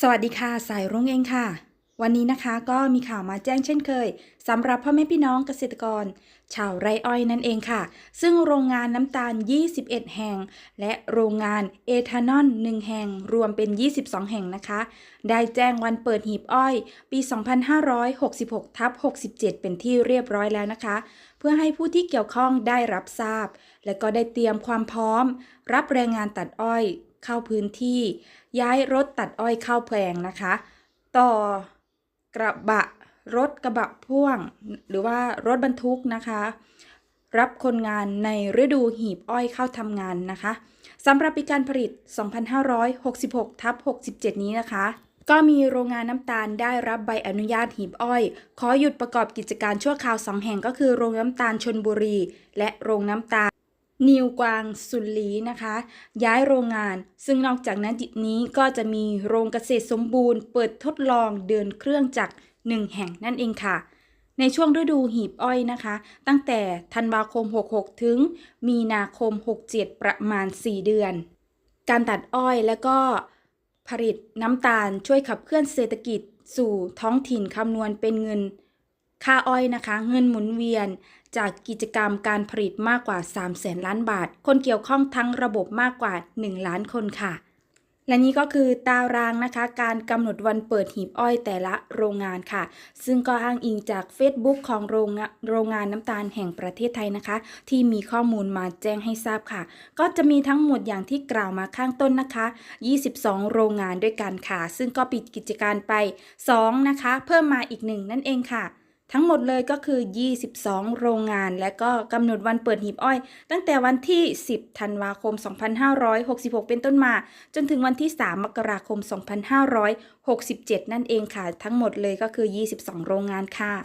สวัสดีค่ะ สายรุ้งเองค่ะ วันนี้นะคะก็มีข่าวมาแจ้งเช่นเคยสำหรับพ่อแม่พี่น้องเกษตรกร ชาวไร่อ้อยนั่นเองค่ะ ซึ่งโรงงานน้ำตาล 21 แห่ง และโรงงานเอทานอล1แห่ง รวมเป็น 22 แห่งนะคะ ได้แจ้งวันเปิดหีบอ้อย ปี 2566ทับ67 เป็นที่เรียบร้อยแล้วนะคะ เพื่อให้ผู้ที่เกี่ยวข้องได้รับทราบ และก็ได้เตรียมความพร้อม รับแรงงานตัดอ้อย เข้าพื้นที่ ย้ายรถตัดอ้อยเข้าแปลงนะคะ ต่อ กระบะรถกระบะพ่วง หรือว่ารถบรรทุกนะคะ รับคนงานในฤดูหีบอ้อยเข้าทำงานนะคะสำหรับปีการผลิต 2566ทับ67 นี้นะคะ ก็มีโรงงานน้ำตาลได้รับใบอนุญาตหีบอ้อย ขอหยุดประกอบกิจการชั่วคราวสองแห่งก็คือโรงน้ำตาลชนบุรี และโรงน้ำตาล นิวกวางสุนลีนะคะ ย้ายโรงงาน ซึ่งนอกจากนั้นนี้ก็จะมีโรงเกษตรสมบูรณ์ เปิดทดลองเดินเครื่องจักรหนึ่งแห่งนั่นเองค่ะ ในช่วงฤดูหีบอ้อยนะคะ ตั้งแต่ธันวาคม 66 ถึง มีนาคม 67 ประมาณ 4 เดือน การตัดอ้อยและก็ผลิตน้ำตาลช่วยขับเคลื่อนเศรษฐกิจสู่ท้องถิ่นคำนวณเป็นเงิน ค่าอ้อยนะคะ เงินหมุนเวียนจากกิจกรรมการผลิตมากกว่า3แสนล้านบาท คนเกี่ยวข้องทั้งระบบมากกว่า 1 ล้านคนค่ะ และนี่ก็คือตารางนะคะ การกำหนดวันเปิดหีบอ้อยแต่ละโรงงานค่ะ ซึ่งก็อ้างอิงจาก Facebook ของโรงงาโรงงานน้ำตาลแห่งประเทศไทยนะคะ ที่มีข้อมูลมาแจ้งให้ทราบค่ะ ก็จะมีทั้งหมดอย่างที่กล่าวมาข้างต้นนะคะ 22 โรงงานด้วยกันค่ะ ซึ่งก็ปิดกิจการไป 2 นะคะ เพิ่มมาอีก 1 นั่นเองค่ะ ทั้งหมดเลยก็คือ 22 โรงงาน และก็กำหนดวันเปิดหีบอ้อย ตั้งแต่วันที่ 10 ธันวาคม 2566 เป็นต้นมา จนถึงวันที่ 3 มกราคม 2567 นั่นเองค่ะ ทั้งหมดเลยก็คือ 22 โรงงานค่ะ